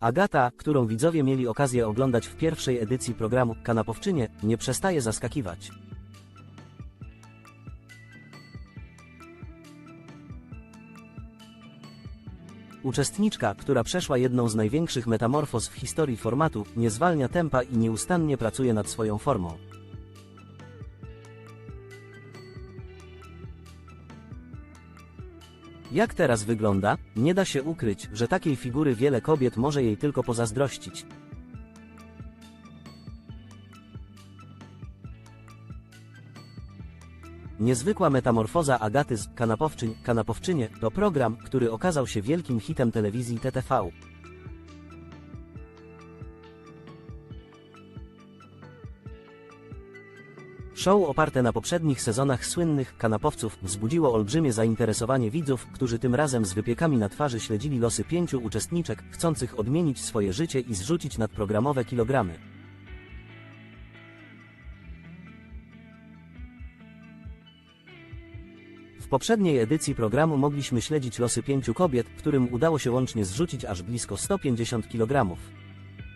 Agata, którą widzowie mieli okazję oglądać w pierwszej edycji programu Kanapowczynie, nie przestaje zaskakiwać. Uczestniczka, która przeszła jedną z największych metamorfoz w historii formatu, nie zwalnia tempa i nieustannie pracuje nad swoją formą. Jak teraz wygląda, nie da się ukryć, że takiej figury wiele kobiet może jej tylko pozazdrościć. Niezwykła metamorfoza Agaty z Kanapowczyń, Kanapowczynie to program, który okazał się wielkim hitem telewizji TTV. Show oparte na poprzednich sezonach słynnych kanapowców wzbudziło olbrzymie zainteresowanie widzów, którzy tym razem z wypiekami na twarzy śledzili losy pięciu uczestniczek, chcących odmienić swoje życie i zrzucić nadprogramowe kilogramy. W poprzedniej edycji programu mogliśmy śledzić losy pięciu kobiet, którym udało się łącznie zrzucić aż blisko 150 kg.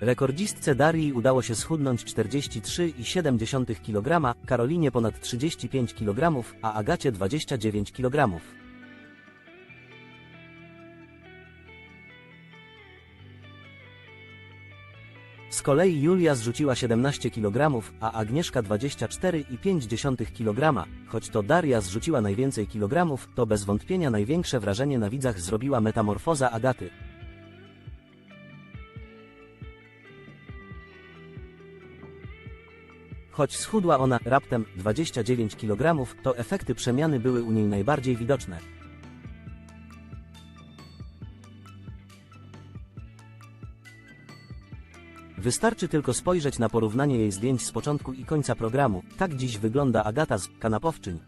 Rekordzistce Darii udało się schudnąć 43,7 kg, Karolinie ponad 35 kg, a Agacie 29 kg. Z kolei Julia zrzuciła 17 kg, a Agnieszka 24,5 kg. Choć to Daria zrzuciła najwięcej kilogramów, to bez wątpienia największe wrażenie na widzach zrobiła metamorfoza Agaty. Choć schudła ona raptem 29 kg, to efekty przemiany były u niej najbardziej widoczne. Wystarczy tylko spojrzeć na porównanie jej zdjęć z początku i końca programu. Tak dziś wygląda Agata z kanapowczyń.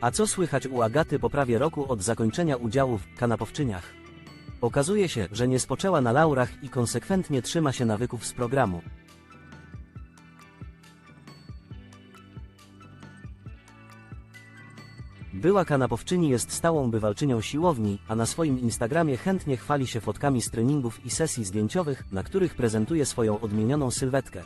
A co słychać u Agaty po prawie roku od zakończenia udziału w kanapowczyniach? Okazuje się, że nie spoczęła na laurach i konsekwentnie trzyma się nawyków z programu. Była kanapowczyni jest stałą bywalczynią siłowni, a na swoim Instagramie chętnie chwali się fotkami z treningów i sesji zdjęciowych, na których prezentuje swoją odmienioną sylwetkę.